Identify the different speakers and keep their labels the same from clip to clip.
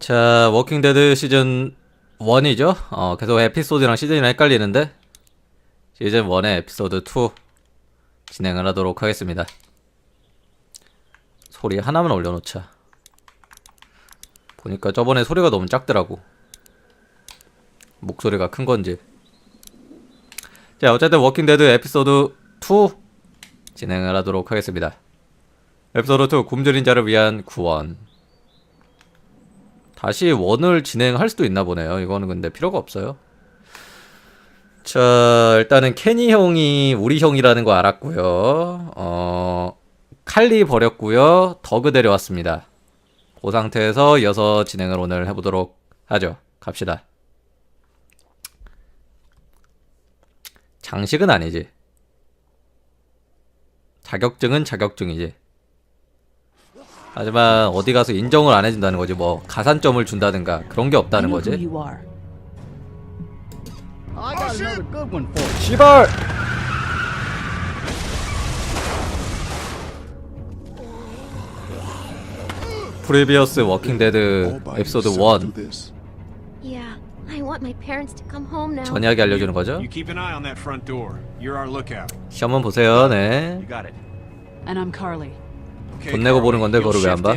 Speaker 1: 자, 워킹데드 시즌 1이죠? 어, 계속 에피소드랑 시즌이랑 헷갈리는데 시즌 1의 에피소드 2 진행을 하도록 하겠습니다. 소리 하나만 올려놓자. 보니까 저번에 소리가 너무 작더라고. 목소리가 큰 건지. 자, 어쨌든 워킹데드 에피소드 2 진행을 하도록 하겠습니다. 에피소드 2 굶주린 자를 위한 구원. 다시 원을 진행할 수도 있나 보네요. 이거는 근데 필요가 없어요. 자, 일단은 케니 형이 우리 형이라는 거 알았고요. 어, 칼리 버렸고요. 더그 데려왔습니다. 그 상태에서 이어서 진행을 오늘 해보도록 하죠. 갑시다. 장식은 아니지. 자격증은 자격증이지. 하지만 어디 가서 인정을 안 해준다는 거지. 뭐 가산점을 준다든가 그런 게 없다는 거지. 시발! 프리비어스 워킹 데드 에피소드 1
Speaker 2: Yeah, I want my parents to come home now.
Speaker 1: 전이야기 알려주는 거죠? 시험만 보세요. 네.
Speaker 3: And I'm Carly.
Speaker 1: 돈 내고 보는 건데 그거를 왜 안 봐?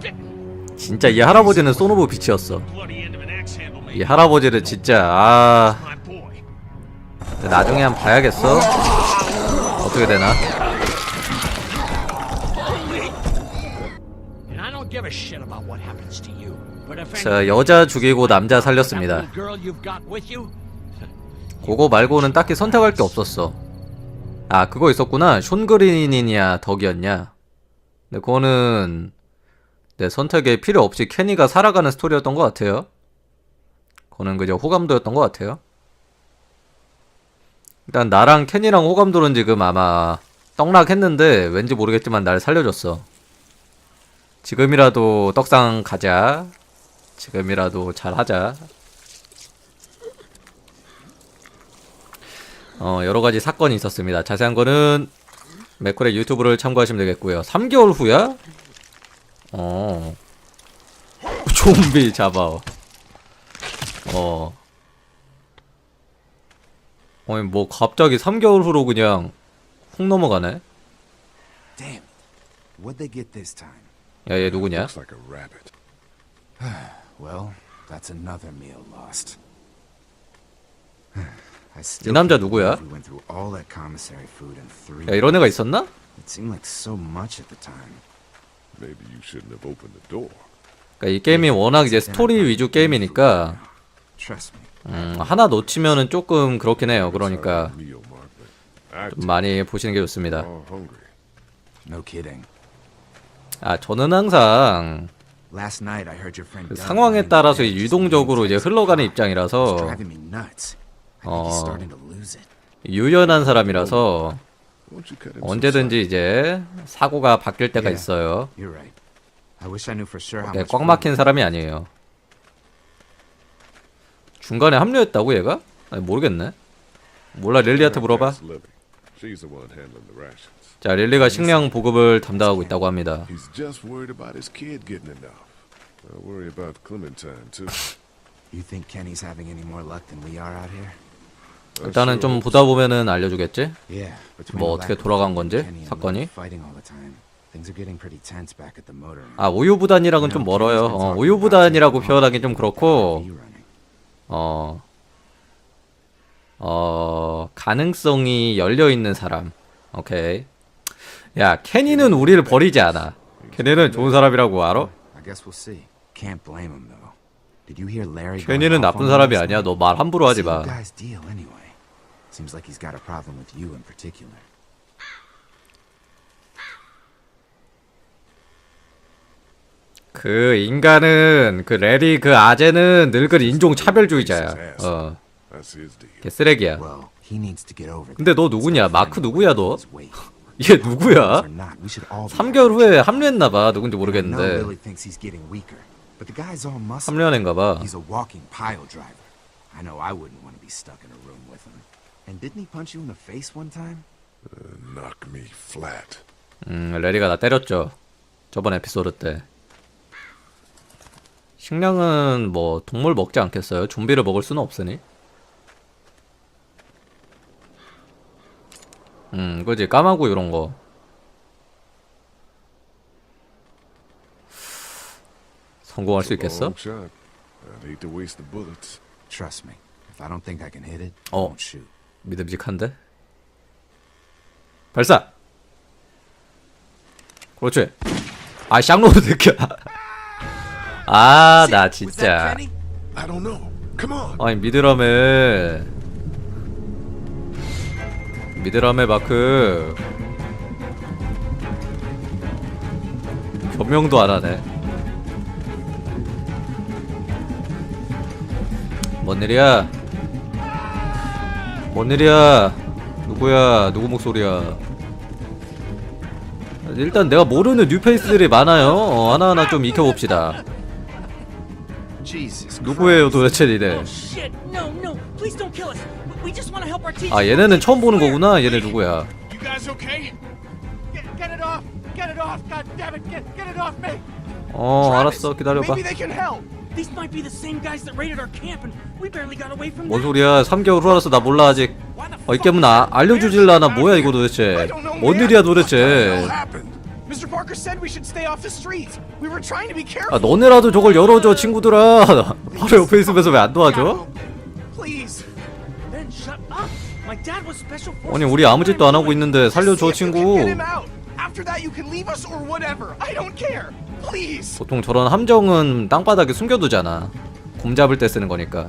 Speaker 4: bitten.
Speaker 1: 진짜 이 할아버지는
Speaker 5: axe handle,
Speaker 1: 이. 할아버지를 진짜 아. 나중에 한 번 봐야겠어. 어떻게 되나? 자 여자 죽이고 남자 살렸습니다. 그거 말고는 딱히 선택할 게 없었어. 아, 그거 있었구나. 숀 그린이냐, 덕이었냐. 근데 그거는 내 선택에 필요 없이 케니가 살아가는 스토리였던 것 같아요. 그거는 그저 호감도였던 것 같아요. 일단 나랑 케니랑 호감도는 지금 아마 떡락했는데 왠지 모르겠지만 날 살려줬어. 지금이라도 떡상 가자. 지금이라도 잘하자. 어, 여러 가지 사건이 있었습니다. 자세한 거는 맥콜의 유튜브를 참고하시면 되겠고요. 3개월 후야? 어. 좀비 잡아. 어. 아니, 뭐, 갑자기 3개월 후로 그냥 훅 넘어가네? 야, 얘 누구냐?
Speaker 6: Well, that's another meal lost. I still
Speaker 1: 이 남자 누구야?
Speaker 6: We went through all that commissary food in three.
Speaker 1: 야, 이런 애가 있었나?
Speaker 6: It seemed like so much at the time.
Speaker 7: Maybe you shouldn't have opened the door.
Speaker 1: 그러니까 이 게임이 워낙 이제 스토리 위주 게임이니까,
Speaker 6: Trust me.
Speaker 1: 음, 하나 놓치면은 조금 그렇긴 해요. 그러니까,
Speaker 7: Meal mark, but I
Speaker 1: 좀 많이 보시는 게 좋습니다.
Speaker 7: all hungry.
Speaker 6: No kidding.
Speaker 1: 아, 저는 항상
Speaker 6: Last night I heard your friend.
Speaker 1: 그
Speaker 6: Doug
Speaker 1: 상황에 따라서 유동적으로 이제 흘러가는 입장이라서 어.
Speaker 6: starting to lose it.
Speaker 1: 유연한 사람이라서 언제든지 이제 사고가 바뀔 때가. 있어요.
Speaker 6: You're right. I wish I knew for sure how
Speaker 1: 네. 꽉 막힌 사람이 아니에요. 중간에 합류했다고 얘가? 아니, 모르겠네. 몰라 릴리한테 물어봐. 자 릴리가 식량 보급을 담당하고 있다고 합니다.
Speaker 7: He's just worried about his kid getting enough. I worry about Clementine too.
Speaker 6: You think Kenny's having any more luck than we are out here?
Speaker 7: I
Speaker 1: 일단은 좀 보다 보면은 알려주겠지.
Speaker 6: Yeah. between
Speaker 1: 뭐
Speaker 6: the
Speaker 1: 어떻게
Speaker 6: of
Speaker 1: 돌아간 건지,
Speaker 6: and Kenny and
Speaker 1: 사건이.
Speaker 6: Lily fighting all the time. Things are getting pretty tense back at the motor.
Speaker 1: 아 우유부단이랑은 좀 멀어요. 어, 우유부단이라고 표현하기 좀 그렇고 어, 어, 가능성이 열려 있는 사람. 오케이. 야, 케니는 우리를 버리지 않아. 케니는 좋은 사람이라고 알아? 케니는 나쁜 사람이? 아니야. 너 말 함부로 하지 마.
Speaker 6: guy's deal anyway? Seems like he's got a problem with you in particular.
Speaker 1: 그 인간은 그 레리 그 아재는 늙은 인종 차별주의자야. 어. 걔 쓰레기야. 근데 너 누구냐? 마크 누구야 너? 얘 누구야?
Speaker 6: 3개월
Speaker 1: 3개월 후에 합류했나봐. 누군지 모르겠는데. 합류한 애인가봐.
Speaker 6: He's a walking pile driver. I know I wouldn't want to be stuck in a room with him. And didn't he punch you in the face one time?
Speaker 7: Knock me flat.
Speaker 1: 음, 레리가 나 때렸죠. 저번 에피소드 때. 식량은 뭐 동물 먹지 않겠어요? 좀비를 먹을 수는 없으니. 음, 그지 까마고 이런 거. 성공할 수 있겠어? Oh.
Speaker 6: shoot.
Speaker 1: 믿음직한데? 발사! 그렇지. 아, 쌍로드 새끼야. 아, 나 진짜. 아니, 미드라메. 미드라메 마크. 변명도 안 하네. 뭔 일이야? 뭔 일이야? 누구야? 누구 목소리야? 일단 내가 모르는 뉴페이스들이 많아요. 어, 하나하나 좀 익혀봅시다. 누구예요 도대체 니네? 아 얘네는 처음 보는 거구나. 얘네 누구야? 어 알았어 기다려봐. 뭔. 소리야? 3개월 후라서 나 몰라 아직. 어, 이 게임은 아, 알려주질라나 뭐야 이거 도대체? 뭔. 일이야 도대체? 아. 너네라도 저걸 열어줘 친구들아. 바로 옆에 있으면서 왜 안 도와줘? 아니 우리 아무 짓도 안 하고 있는데 살려줘 친구.
Speaker 4: can get him out. After that, you can leave us or whatever. I don't care. Please.
Speaker 1: 보통 저런 함정은 땅바닥에 숨겨두잖아. 곰 잡을 때 쓰는 거니까.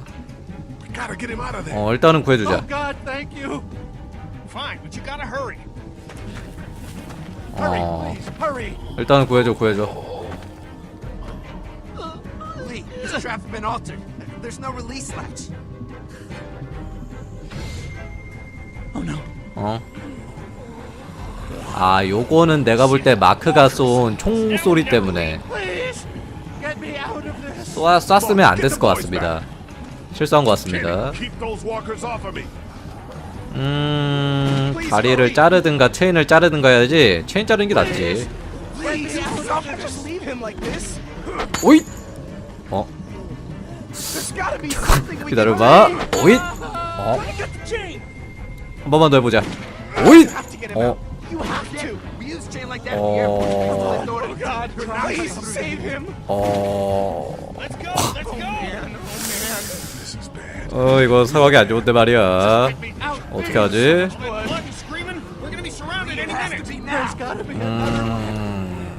Speaker 1: 어 일단은
Speaker 4: Oh
Speaker 1: 구해주자. 어. 일단은 구해줘 구해줘. 어? 아, 요거는 내가 볼 때 마크가 쏜 총소리 때문에. 쏘, 쐈으면 안 됐을 것 같습니다. 실수한 것 같습니다. 음, 다리를 자르든가 체인을 자르든가 해야지. 체인 자르는 게 낫지. 오잇! 어, 기다려봐. 오잇! 어! 한 번만 더 해보자.
Speaker 4: him
Speaker 1: 어. 어,
Speaker 4: Oh.
Speaker 1: 어. 어, 이거 상황이 안 좋은데 말이야. 어떻게 하지? 음,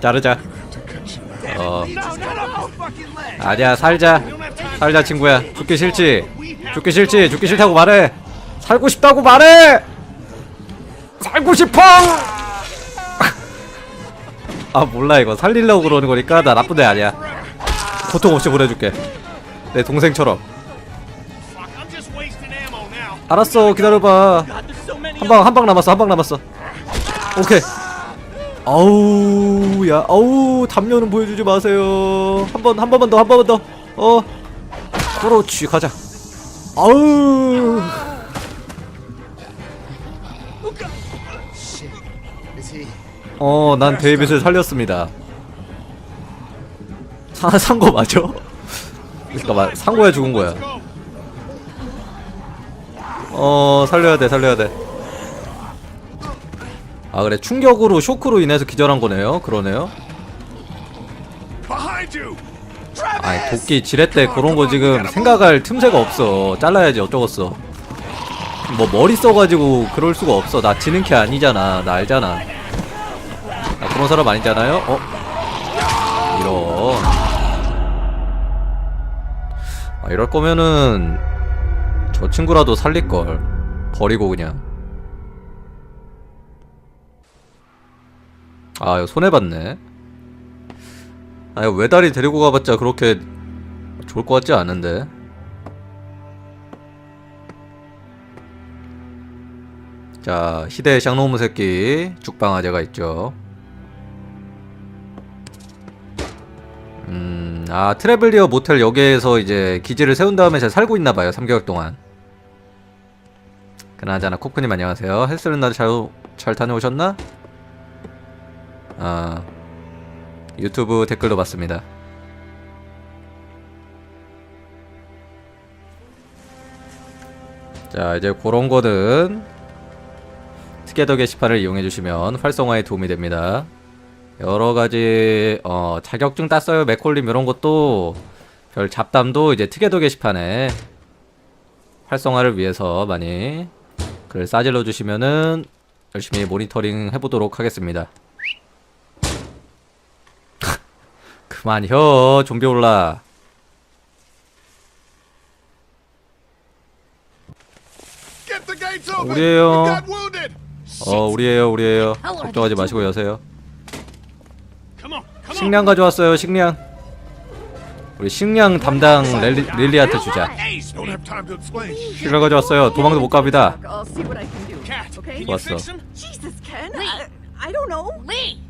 Speaker 1: 자르자. 어. 아니야 살자 살자 친구야 죽기 싫지 죽기 싫지 죽기 싫다고 말해. 살고 싶다고 말해! 살고 싶어! 아 몰라 이거. 살리려고 그러는 거니까 나 나쁜 애 아니야. 고통 없이 보내줄게. 내 동생처럼. 알았어 기다려봐. 한 방 한 방 남았어 한 방 남았어. 오케이. 아우 야 아우 담요는 보여주지 마세요. 한 번 한 번만 더 한 번만 더어. 그렇지 가자 아우
Speaker 6: he?
Speaker 1: 어난 데이빗을 살렸습니다 산거 맞아? 잠깐만 산 거야 죽은 거야. 어 살려야 돼 살려야 돼 아 그래 충격으로 쇼크로 인해서 기절한 거네요 그러네요. 아니 도끼 지렛대 그런 거 지금 생각할 틈새가 없어. 잘라야지 어쩌겠어. 뭐 머리 써가지고 그럴 수가 없어. 나 지능캐 아니잖아. 나 알잖아. 나 그런 사람 아니잖아요? 어? 이런. 아 이럴 거면은 저 친구라도 살릴걸. 버리고 그냥. 아 이거 손해봤네 아 이거 외다리 데리고 가봤자 그렇게 좋을 것 같지 않은데 자 희대의 샹노무 새끼 죽방아재가 있죠 음아 트래블리어 모텔 역에서 이제 기지를 세운 다음에 잘 살고 있나봐요 3개월 동안 그나저나 코크님 안녕하세요. 헬스는 날잘 잘 다녀오셨나? 아 유튜브 댓글도 봤습니다. 자 이제 그런 거는 스케더 게시판을 이용해 주시면 활성화에 도움이 됩니다. 여러 가지 어, 자격증 땄어요 맥콜림 이런 것도 별 잡담도 이제 특혜도 게시판에 활성화를 위해서 많이 글 싸질러 주시면은 열심히 모니터링 해보도록 하겠습니다. 그만 혀 좀비 올라.
Speaker 7: Wounded!
Speaker 1: 어 우리예요 우리예요. 걱정하지 마시고 여세요. 식량 가져왔어요 식량. 우리 식량 담당 렐리, 릴리한테 주자. 식량 가져왔어요. 도망도 못 갑니다.
Speaker 8: What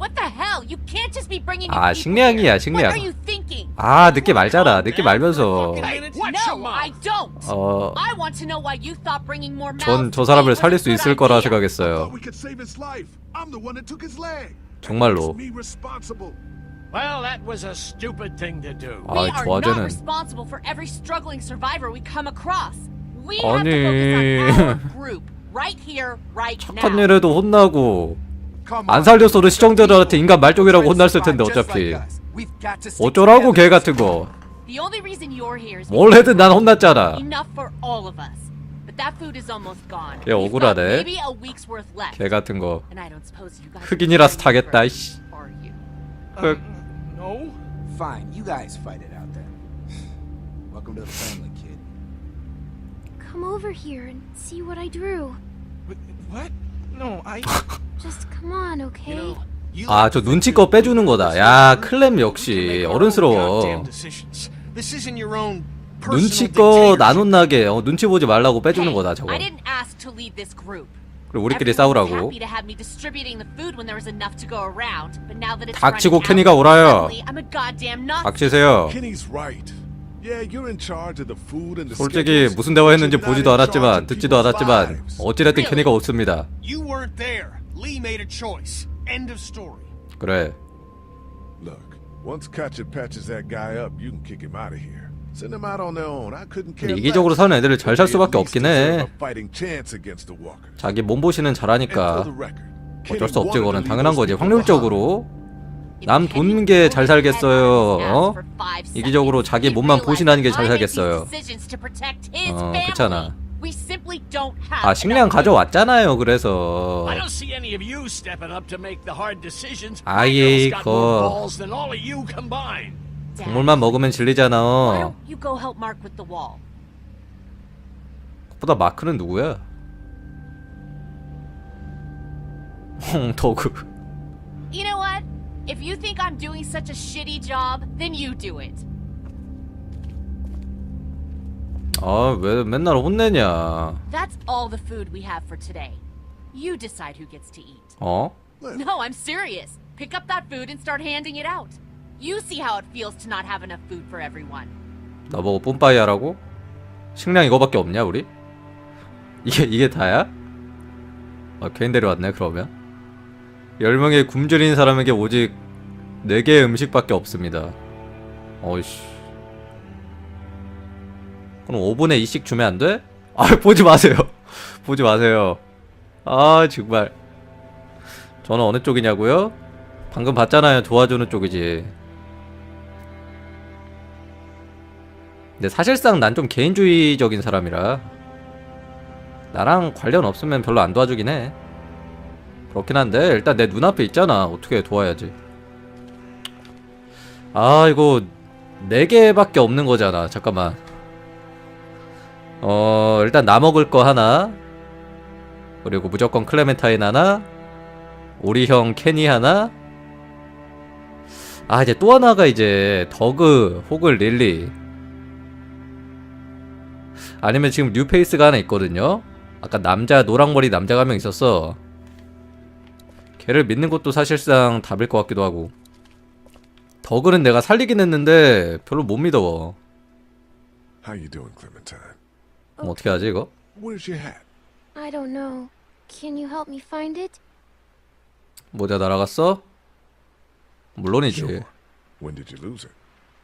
Speaker 2: What the hell? You can't just be bringing in
Speaker 1: 아 식량이야
Speaker 2: here. What
Speaker 1: 식량.
Speaker 2: are you thinking?
Speaker 1: 아 늦게 말잖아. 늦게 말면서.
Speaker 2: No. I don't.
Speaker 1: 어.
Speaker 2: I want to know why you thought bringing more
Speaker 1: 전
Speaker 2: mouths
Speaker 1: 저 사람을 살릴 수 있을 거라 생각했어요.
Speaker 7: we could save his life. I'm the one that took his leg.
Speaker 1: 정말로.
Speaker 7: Me responsible.
Speaker 5: Well, that was a stupid thing to do.
Speaker 1: 아,
Speaker 2: We
Speaker 1: 이
Speaker 2: are not
Speaker 1: 도화제는
Speaker 2: responsible for every struggling survivor we come across. We have to
Speaker 1: 아니.
Speaker 2: focus on our group right here, right
Speaker 1: 착한
Speaker 2: now.
Speaker 1: 일에도 혼나고 안. 살렸어도 시청자들한테 인간 말종이라고 혼났을 텐데 어차피 어쩌라고 개 같은 거. 뭘 해든 난 혼났잖아.
Speaker 2: got
Speaker 1: 억울하네. 개 같은 거. 흑인이라서 타겠다,
Speaker 2: you?
Speaker 1: 흑.
Speaker 6: Fine, you guys fight it out then. Welcome to the family, kid.
Speaker 2: Come over here and see what I drew.
Speaker 4: What? No, I.
Speaker 2: Just come on, okay?
Speaker 5: You know, you
Speaker 1: 아, 저 눈치껏 빼주는 거다. 야, 클램 역시 어른스러워. 눈치껏 혼나게 어, 눈치 보지 말라고 빼주는 거다, 저거.
Speaker 2: I didn't ask to lead this group.
Speaker 1: 그리고 우리끼리
Speaker 2: Everyone was
Speaker 1: 싸우라고.
Speaker 2: happy to have me distributing the food when there was enough to go around, but now that it's
Speaker 1: 닥치고
Speaker 2: running out,
Speaker 1: 케니가 오라요.
Speaker 2: suddenly I'm a goddamn nut.
Speaker 1: 닥치세요.
Speaker 7: Kenny's right. Yeah, you're in charge of the food and the
Speaker 1: 솔직히 무슨 대화했는지 보지도 않았지만 듣지도 않았지만. 어찌됐든 케니가 없습니다.
Speaker 5: You weren't there. Lee made a choice. End of story.
Speaker 1: 그래.
Speaker 7: Look, once Katja patches that guy up, you can kick him out of here. Send them out on their own. I couldn't care
Speaker 1: 근데 이기적으로 사는 애들을 잘 살 수밖에 없긴 해.
Speaker 7: a fighting chance against the walkers.
Speaker 1: 자기 몸보신은 잘하니까 어쩔 수 없지 그거는 당연한 거지 확률적으로 남 돈 게 잘 살겠어요 어? 이기적으로 자기 몸만 보신하는 게 잘 살겠어요 어. 그렇잖아 아 식량 가져왔잖아요 그래서
Speaker 5: more
Speaker 1: 거 국물만 먹으면 질리잖아
Speaker 2: don't you go help Mark with the wall?
Speaker 1: 보다 마크는 누구야?
Speaker 2: know what? If you think I'm doing such a shitty job, then you do it.
Speaker 1: 아 왜 맨날 혼내냐
Speaker 2: That's all the food we have for today. You decide who gets to eat.
Speaker 1: 어?
Speaker 2: No, I'm serious. Pick up that food and start handing it out. You see how it feels to not have enough food for everyone.
Speaker 1: 나보고 뿜빠이 하라고? 식량 이거밖에 없냐 우리? 이게 이게 다야? 아 괜히 데려왔네 그러면 10명의 굶주린 사람에게 오직 4개의 음식밖에 없습니다. 어이씨. 그럼 5분에 2씩 주면 안 돼? 아 보지 마세요. 보지 마세요. 아 정말. 저는 어느 쪽이냐고요? 방금 봤잖아요. 도와주는 쪽이지. 근데 사실상 난 좀 개인주의적인 사람이라. 나랑 관련 없으면 별로 안 도와주긴 해 그렇긴 한데 일단 내 눈앞에 있잖아. 어떻게 도와야지. 아 이거 4개밖에 없는 거잖아. 잠깐만. 어 일단 나 먹을 거 하나. 그리고 무조건 클레멘타인 하나. 오리형 케니 하나. 아 이제 또 하나가 이제 더그 혹은 릴리. 아니면 지금 뉴페이스가 하나 있거든요. 아까 남자 노랑머리 남자가 한 명 있었어 걔를 믿는 것도 사실상 답일 것 같기도 하고 더그는 내가 살리긴 했는데 별로 못 믿어
Speaker 7: How you doing, Clementine?
Speaker 1: 그럼 어떻게 하지 이거?
Speaker 7: Where's your hat?
Speaker 9: I don't know. Can you help me find it?
Speaker 1: 모자 날아갔어? 물론이지.
Speaker 7: Sure. When did you lose it?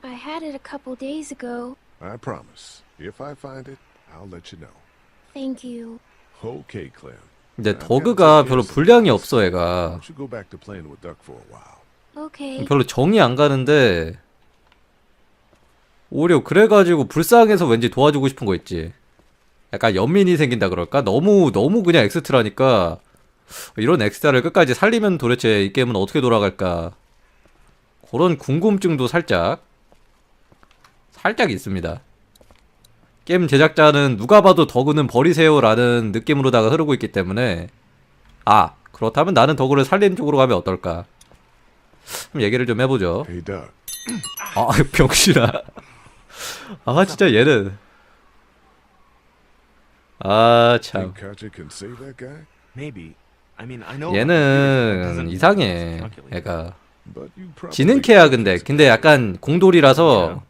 Speaker 9: I had it a couple days ago.
Speaker 7: I promise. If I find it, I'll let you know.
Speaker 9: Thank you.
Speaker 7: Okay, Clem.
Speaker 1: 근데 더그가 별로 분량이 없어?
Speaker 9: Okay.
Speaker 1: 별로 정이 안 가는데 오히려 그래가지고 불쌍해서 왠지 도와주고 싶은 거 있지. 약간 연민이 생긴다 그럴까? 너무 너무 그냥 엑스트라니까 이런 엑스트라를 끝까지 살리면 도대체 이 게임은 어떻게 돌아갈까? 그런 궁금증도 살짝 살짝 있습니다. 게임 제작자는 누가 봐도 더그는 버리세요라는 느낌으로다가 흐르고 있기 때문에 아 그렇다면 나는 더그를 살리는 쪽으로 가면 어떨까? 한번 얘기를 좀 해보죠. 아 병신아. 아 진짜 얘는 아 참. 얘는 이상해. 애가
Speaker 7: probably
Speaker 1: 지능캐야 근데 근데 약간 공돌이라서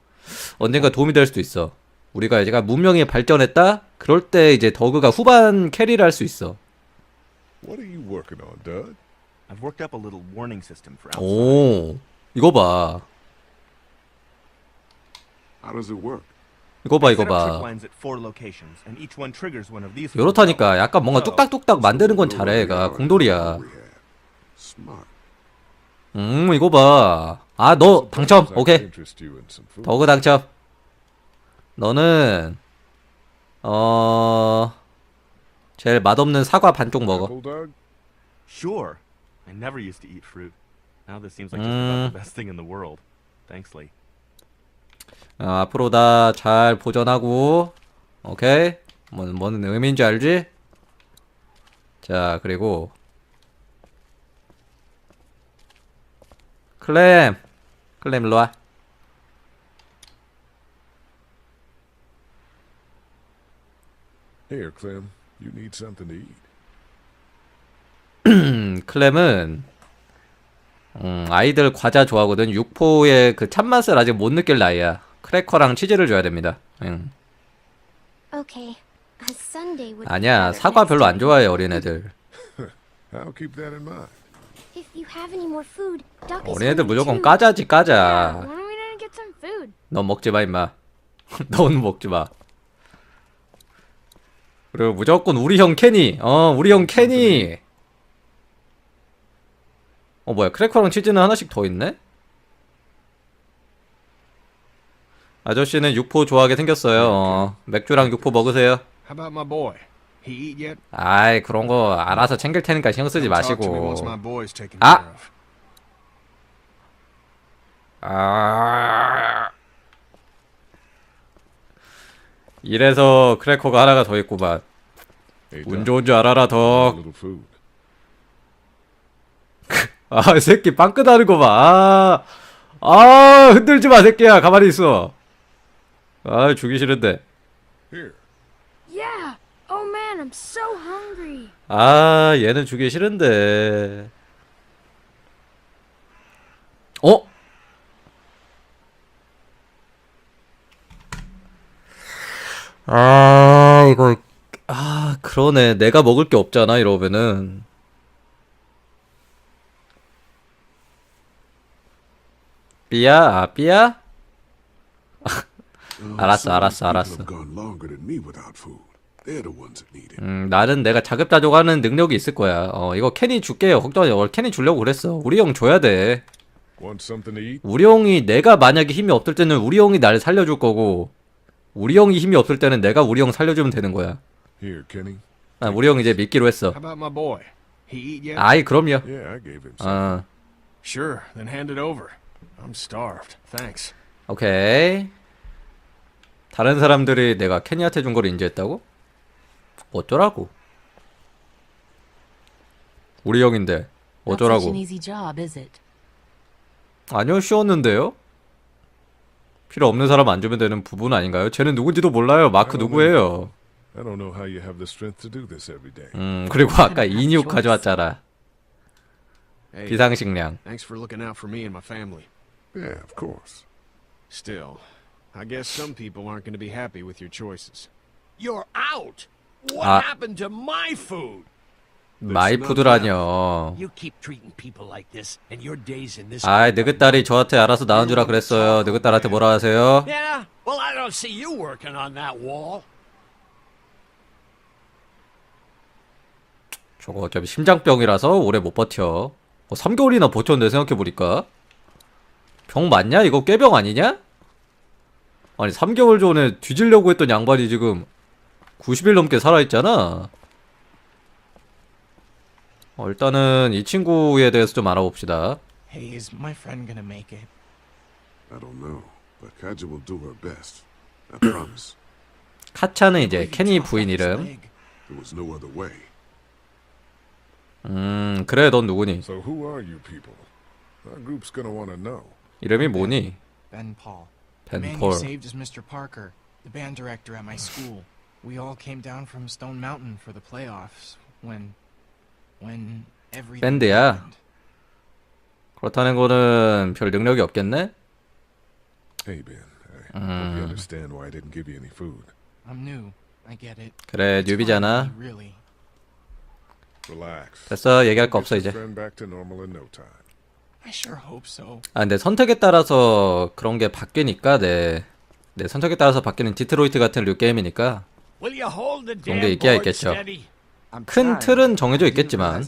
Speaker 1: 언젠가 도움이 될 수도 있어. 우리가 이제 문명이 발전했다. 그럴 때 이제 더그가 후반 캐리를 할 수 있어.
Speaker 7: What are you working on, Doug?
Speaker 5: I've worked up a little warning system for outside.
Speaker 1: 오 이거 봐.
Speaker 7: How does it work?
Speaker 1: 이거 봐 이거 봐. 요렇다니까 약간 뭔가 뚝딱뚝딱 만드는 건 잘해 얘가 공돌이야. 음 이거 봐. 아 너 당첨 오케이. 더그 당첨. 너는 어 제일 맛없는 사과 반쪽 먹어.
Speaker 5: Sure. I never used to eat fruit. Now this seems like just about
Speaker 1: Mm.
Speaker 5: the best thing in the world. Thanks, Lee.
Speaker 1: 어, 앞으로 다 잘 보존하고 오케이. 뭔 뭔 의미인지 알지? 자 그리고 클램 클램 일로 와.
Speaker 7: Here, Clem. You need something to eat.
Speaker 1: 음, 클램은 음, 아이들 과자 좋아하거든. 육포의 그 참맛을 아직 못 느낄 나이야. 크래커랑 치즈를 줘야 됩니다. 응.
Speaker 9: Okay.
Speaker 1: 아니야 사과 별로 안. 좋아해 어린애들.
Speaker 7: I'll keep that in mind.
Speaker 9: If you have any more food, Duck is
Speaker 1: 어린애들 무조건. 까자지 까자.
Speaker 9: why don't we go get some food?
Speaker 1: 넌 먹지 마 임마. 넌 먹지 마. 그리고 무조건 우리 형 케니. 어 우리 형 케니. 어 뭐야 크래커랑 치즈는 하나씩 더 있네? 아저씨는 육포 좋아하게 생겼어요. 어, 맥주랑 육포 먹으세요. 아이 그런 거 알아서 챙길 테니까 신경 쓰지 마시고.
Speaker 4: of.
Speaker 1: 아. 이래서 크래커가 하나가 더 있구만. 운 좋은 줄 알아라 덕. 아, 이 새끼 빵긋하는 거 봐. 아, 아, 흔들지 마, 새끼야. 가만히 있어. 아, 주기 싫은데.
Speaker 9: Oh.
Speaker 1: 아, 얘는 주기 싫은데. 어? 아, 이거, 아, 그러네. 내가 먹을 게 없잖아, 이러면은. 삐야? 아, 삐야? 알았어, 알았어, 알았어. 음, 나는 내가 자급자족하는 능력이 있을 거야. 어, 이거 캐니 줄게요. 걱정하지 마. 캐니 주려고 그랬어. 우리 형 줘야 돼. 우리 형이 내가 만약에 힘이 없을 때는 우리 형이 나를 살려줄 거고, 우리 형이 힘이 없을 때는 내가 우리 형 살려주면 되는 거야.
Speaker 7: Here, Kenny.
Speaker 1: 아, 우리 형 이제 믿기로 했어.
Speaker 4: How about my boy? He eat yet?
Speaker 1: 아이, 그럼요.
Speaker 7: Yeah, I gave him some.
Speaker 1: 어,
Speaker 4: Sure, then hand it over. I'm starved. Thanks.
Speaker 1: 오케이. 다른 사람들이 내가 캐니한테 준 걸 인지했다고? 어쩌라고? 우리 형인데
Speaker 2: Not such
Speaker 1: 어쩌라고?
Speaker 2: an easy job, is it?
Speaker 1: 아니요, 쉬웠는데요? 필요 없는 사람 안 주면 되는 부분 아닌가요? 쟤는 누군지도 몰라요. 마크 누구예요? 음, 그리고 아까 인육 가져왔잖아. 비상식량.
Speaker 4: thanks for looking out for me and my family.
Speaker 7: Yeah, of course.
Speaker 4: Still, I guess some people aren't going to be happy with your choices.
Speaker 5: You're out.
Speaker 3: What
Speaker 1: Ah.
Speaker 3: happened to my food?
Speaker 1: 마이푸드라뇨.
Speaker 3: In this.
Speaker 1: 아이, 느긋딸이 저한테 알아서 나온 주라 그랬어요. 느긋딸한테 뭐라 하세요? 저거 어차피 심장병이라서 오래 못 버텨. 어, 3개월이나 버텼는데 생각해보니까. 병 맞냐? 이거 꾀병 아니냐? 아니 3개월 전에 뒤지려고 했던 양반이 지금 90일 넘게 살아있잖아. 어, 일단은 이 친구에 대해서 좀 알아봅시다.
Speaker 4: Hey, is my friend gonna make it?
Speaker 7: I don't know, but Katja will do her best. I promise.
Speaker 1: 카차는 이제 케니 부인 이름.
Speaker 7: There was no other way.
Speaker 1: 음, 그래, 넌 누구니?
Speaker 7: So who are you people? Our group's gonna want to know.
Speaker 1: 이름이 뭐니?
Speaker 4: Ben Paul. The
Speaker 1: 벤
Speaker 4: man
Speaker 1: 폴.
Speaker 4: you saved is Mr. Parker, the band director at my school. We all came down from Stone Mountain for the playoffs when,
Speaker 1: 밴드야. 그렇다는 거는 별 능력이 없겠네?
Speaker 7: Hey Ben, I hope you understand why I didn't give you any food.
Speaker 4: I'm new. I get it.
Speaker 1: 그래, 뉴비잖아.
Speaker 7: Relax.
Speaker 1: 됐어, 얘기할 거 없어,
Speaker 7: Get
Speaker 1: 이제.
Speaker 7: back to normal in no time.
Speaker 4: I sure hope so.
Speaker 1: 아, 근데 선택에 따라서 그런 게 바뀌니까, 네. 네, 선택에 따라서 바뀌는 디트로이트 같은 류 게임이니까.
Speaker 3: Will you hold the
Speaker 1: 그런
Speaker 3: damn
Speaker 1: 게 있기야
Speaker 3: board
Speaker 1: 있겠죠. 큰. 틀은 정해져 있겠지만.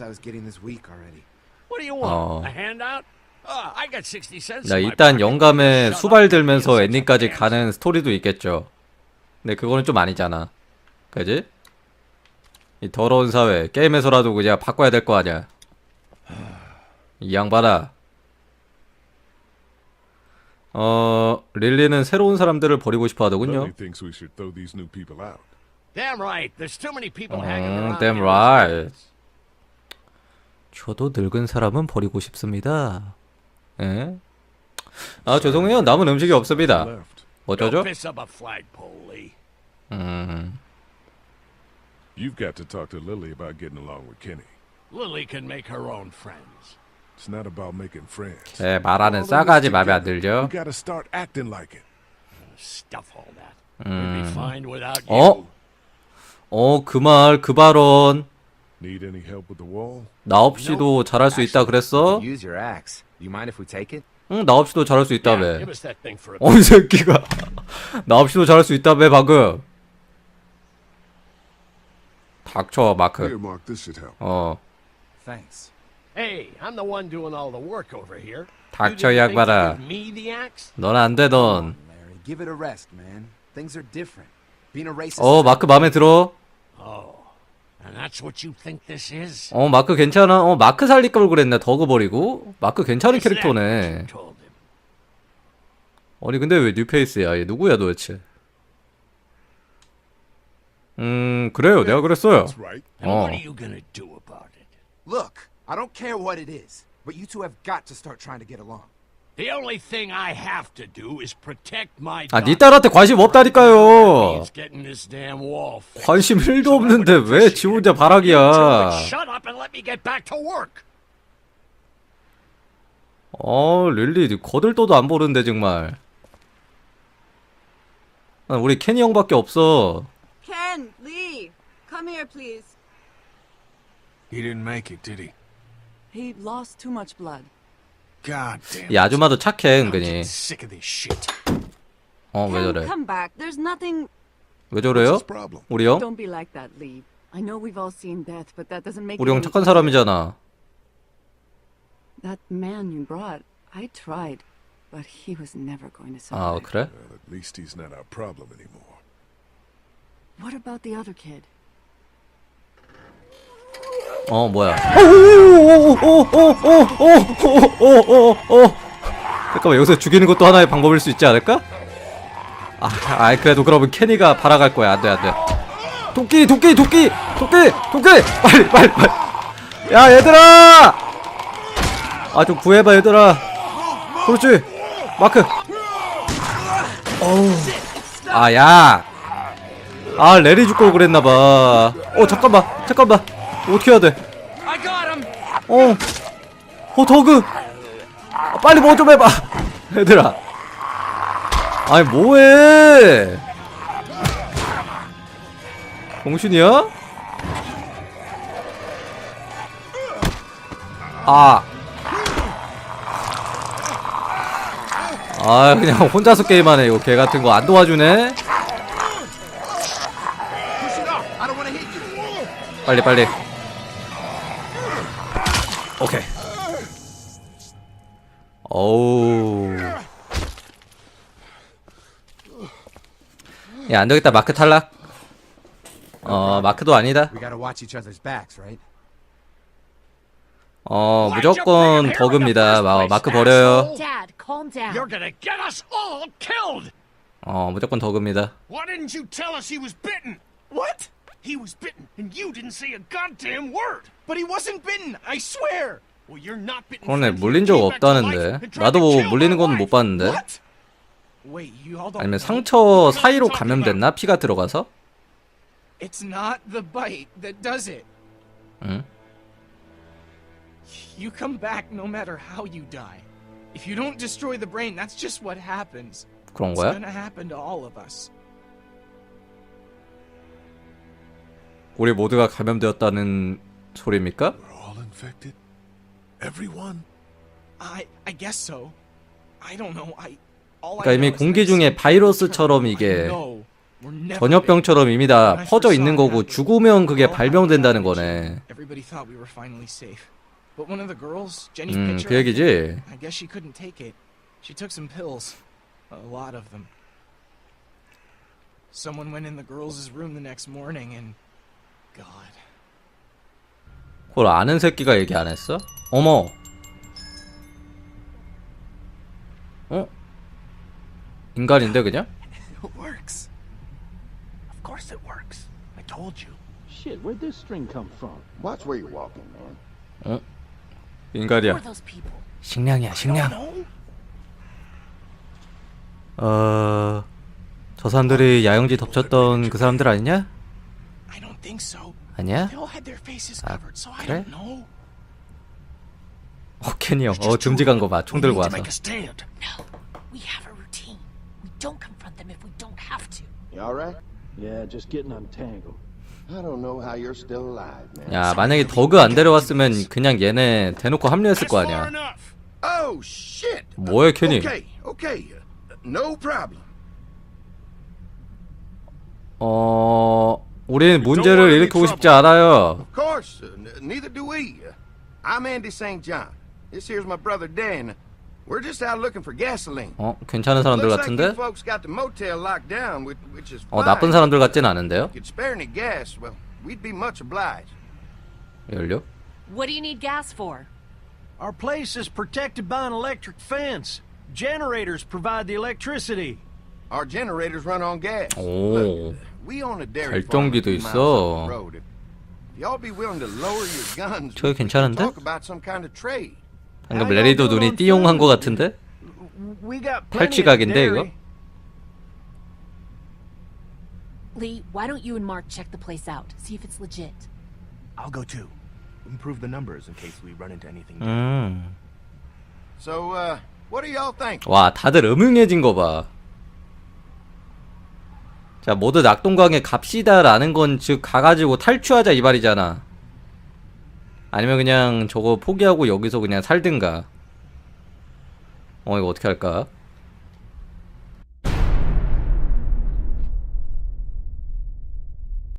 Speaker 1: 어.
Speaker 3: A handout? Oh, I got 60 cents.
Speaker 1: 나
Speaker 3: in my
Speaker 1: 일단. 영감에 수발 들면서 엔딩까지 가는 스토리도 있겠죠. 근데 그거는 좀 아니잖아. 그지? 이 더러운 사회 게임에서라도 그냥 바꿔야 될 거 아니야. 이 양반아. 어 릴리는 새로운 사람들을 버리고 싶어 하더군요.
Speaker 3: Damn right. There's too many people hanging
Speaker 1: 음,
Speaker 3: around.
Speaker 1: damn right. 저도 늙은 사람은 버리고 싶습니다. 예? 아 죄송해요 남은 음식이 없습니다.
Speaker 7: Left.
Speaker 1: 어쩌죠? 음.
Speaker 7: You've got to talk to Lily about getting along with Kenny.
Speaker 3: Lily can make her own friends.
Speaker 7: It's not about making friends.
Speaker 1: 제 말하는 싸가지 맘에 안 들죠?
Speaker 7: We gotta start acting like it.
Speaker 3: Stuff all that. We'd be fine without
Speaker 1: 어?
Speaker 3: you.
Speaker 1: 어, 그 말, 그 발언.
Speaker 7: Need any help with the wall?
Speaker 1: 나 없이도 잘할 수 있다 그랬어?
Speaker 6: Use your axe. Do you mind if we take it?
Speaker 1: 응, 나 없이도 잘할 수
Speaker 3: Yeah,
Speaker 1: 있다며.
Speaker 3: give us that thing for a
Speaker 1: 어, 이 새끼가. 나 없이도 잘할 수 있다며, 방금. 닥쳐,
Speaker 7: Here,
Speaker 1: 마크.
Speaker 7: Mark, this should help.
Speaker 1: 어,
Speaker 6: Thanks.
Speaker 3: Hey, I'm the one doing all the work over here.
Speaker 1: 닥쳐,
Speaker 3: You
Speaker 1: 이
Speaker 3: didn't think to
Speaker 1: 양반아.
Speaker 3: give me the axe?
Speaker 1: 넌 안 돼, 넌.
Speaker 6: Larry, give it a rest, man. Things are different.
Speaker 1: 어, 마크 맘에 들어?
Speaker 3: Oh, and that's what you think this is?
Speaker 1: 어, 마크 괜찮아? 어, 마크 살릴 걸 그랬네, 더그 버리고. 마크 괜찮은 캐릭터네. 아니, 근데 왜 뉴페이스야? 얘 누구야, 도대체? 음, 그래요. 내가 그랬어요. 어.
Speaker 6: Look, I don't care what it is, but you two have got to start trying to get along.
Speaker 3: The only thing I have to do is protect my
Speaker 1: 아,
Speaker 3: daughter.
Speaker 1: 니 딸한테 관심 없다니까요.
Speaker 3: He's getting this damn wall fixed.
Speaker 1: 관심 1도
Speaker 3: So I
Speaker 1: 없는데 왜 지 혼자
Speaker 3: appreciate it if you two
Speaker 1: 바락이야.
Speaker 3: would Shut up and let me get back to work.
Speaker 1: 어, 릴리 거들떠도 안 보는데 정말. 아, 우리 케니 형밖에 없어.
Speaker 8: Ken, Lee, come here, please.
Speaker 4: He didn't make it, did he?
Speaker 8: He lost too much blood.
Speaker 4: God damn.
Speaker 1: 이 아줌마도 착해
Speaker 4: I'm
Speaker 1: 은근히.
Speaker 4: getting sick of this shit.
Speaker 1: 어, 왜
Speaker 8: Ken,
Speaker 1: 저래?
Speaker 8: come back. There's nothing.
Speaker 1: 왜
Speaker 7: What's
Speaker 1: 저래요?
Speaker 7: his problem?
Speaker 1: 우리 형?
Speaker 8: Don't be like that, Lee. I know we've all seen death, but that doesn't make
Speaker 1: 우리
Speaker 8: it
Speaker 1: 형
Speaker 8: any
Speaker 1: 착한
Speaker 8: easier.
Speaker 1: 사람이잖아.
Speaker 8: That man you brought, I tried, but he was never going to
Speaker 1: 아,
Speaker 8: survive.
Speaker 1: 그래?
Speaker 7: Well, at least he's not our problem anymore.
Speaker 8: What about the other kid?
Speaker 1: 어, 뭐야? 잠깐만 여기서 죽이는 것도 하나의 방법일 수 있지 않을까? 아, 아이 그래도 그러면 케니가 발아갈 거야. 안 돼, 안 돼. 도끼, 도끼, 도끼, 도끼, 도끼, 빨리, 빨리, 빨리. 야, 얘들아! 아, 좀 구해봐, 얘들아. 그렇지, 마크. 어우, 아, 야. 아, 레리 줄걸 그랬나봐. 어, 잠깐만, 잠깐만. 어떻게 해야 돼? 어, 어, 더그. 아, 빨리 뭐 좀 해봐. 얘들아. 아니, 뭐해. 봉순이야? 아. 아, 그냥 혼자서 게임하네, 이거 개 같은 거 안 도와주네? 빨리, 빨리. 오케이. 어우. 야, 안 되겠다. 마크 탈락. 어, 마크도 아니다.
Speaker 10: We gotta watch each other's backs, right?
Speaker 1: 어, 무조건 버그입니다. 마, 마크 버려요.
Speaker 2: Dad, calm down.
Speaker 3: You're gonna get us all killed!
Speaker 1: 어, 무조건 버그입니다.
Speaker 3: Why didn't you tell us he was bitten? What? He was bitten, and you didn't say a goddamn word!
Speaker 4: But he wasn't bitten, I swear!
Speaker 3: Well, you're not bitten.
Speaker 1: 그러네,
Speaker 3: friends.
Speaker 1: 물린
Speaker 3: You
Speaker 1: 적
Speaker 3: came back to life
Speaker 1: 없다는데.
Speaker 3: and tried
Speaker 1: 나도
Speaker 3: to kill
Speaker 1: 물리는
Speaker 3: my
Speaker 1: 건 못
Speaker 3: wife.
Speaker 1: 봤는데.
Speaker 4: What? Wait, you all don't
Speaker 1: 아니면
Speaker 4: know?
Speaker 1: 상처 사이로 감염됐나? 피가 들어가서?
Speaker 4: It's not the bite that does it.
Speaker 1: 응?
Speaker 4: You come back no matter how you die. If you don't destroy the brain, that's just what happens.
Speaker 1: 그런
Speaker 4: It's
Speaker 1: 거야?
Speaker 4: gonna happen to all of us.
Speaker 1: 우리 모두가 감염되었다는 소리입니까?
Speaker 7: We're all infected? Everyone?
Speaker 4: I I guess so. I don't know. I all
Speaker 1: 그러니까
Speaker 4: I
Speaker 1: 이미 공기 중에 바이러스처럼 이게 전염병처럼 이미 다 퍼져 있는 거고 죽으면 그게 발병된다는. 거네. 음, 그 얘기지.
Speaker 4: I guess she couldn't take it. She took some pills. A lot of them. Someone went in the girls' room the next morning and God.
Speaker 1: 그걸 아는 새끼가 얘기 안 했어? 어머. 어? 인간인데 그냥?
Speaker 3: It works. Of course it works. I told you.
Speaker 11: Shit, where'd this string come from?
Speaker 10: Watch where you're walking, man.
Speaker 2: Who
Speaker 1: 인간이야. 식량이야, 식량. 어... 저 사람들이 야영지 덮쳤던 그 사람들 아니냐?
Speaker 4: I don't think so.
Speaker 1: 아니야?
Speaker 4: They all had their faces
Speaker 1: 아,
Speaker 4: covered, so I
Speaker 1: 그래?
Speaker 4: don't know.
Speaker 1: 어, 캔이 형. 어, 듬직한 거 봐. 총 들고 와서.
Speaker 2: don't confront them if we don't have to.
Speaker 10: You all right?
Speaker 11: Yeah, just getting untangled.
Speaker 10: I don't know how you're still alive, man.
Speaker 1: 야, 만약에 더그 안 데려왔으면 그냥 얘네 대놓고 합류했을 거 아니야.
Speaker 10: Oh shit.
Speaker 1: 뭐해, 캐니?
Speaker 10: Okay, okay. uh, No problem.
Speaker 1: 어... 우린 문제를 일으키고 싶지 않아요.
Speaker 10: Of course, uh, n- neither do we. Uh, I'm Andy St. John. This here's my brother Dan. We're just out looking for gasoline.
Speaker 1: 어? 괜찮은 사람들
Speaker 10: Looks like you
Speaker 1: 같은데?
Speaker 10: folks got the motel locked down, which, which is
Speaker 1: 어,
Speaker 10: fine.
Speaker 1: 나쁜 사람들 같진 않은데요?
Speaker 10: If you could spare any gas, well, we'd be much obliged.
Speaker 1: 열려?
Speaker 2: What do you need gas for?
Speaker 11: Our place is protected by an electric fence. Generators provide the electricity.
Speaker 10: Our generators run on gas.
Speaker 1: 오.
Speaker 10: Look, we own a dairy farm a
Speaker 1: 발전기도 있어.
Speaker 10: up the road. If y'all be willing to lower your guns,
Speaker 1: 저기
Speaker 10: we could
Speaker 1: 괜찮은데?
Speaker 10: talk about some kind of trade.
Speaker 1: 방금 레리도 눈이 띠용한 거 같은데?
Speaker 11: We got plenty of
Speaker 1: 탈취각인데 이거?
Speaker 11: dairy.
Speaker 2: Lee, why don't you and Mark check the place out? See if it's legit.
Speaker 5: I'll go too. Improve the numbers in case we run into anything.
Speaker 1: 음.
Speaker 10: So, uh, what do y'all think?
Speaker 1: 와, 다들 음흉해진 거 봐. 자, 모두 낙동강에 갑시다라는 건 즉 가가지고 탈취하자 이 말이잖아. 아니면 그냥 저거 포기하고 여기서 그냥 살든가. 어, 이거 어떻게 할까?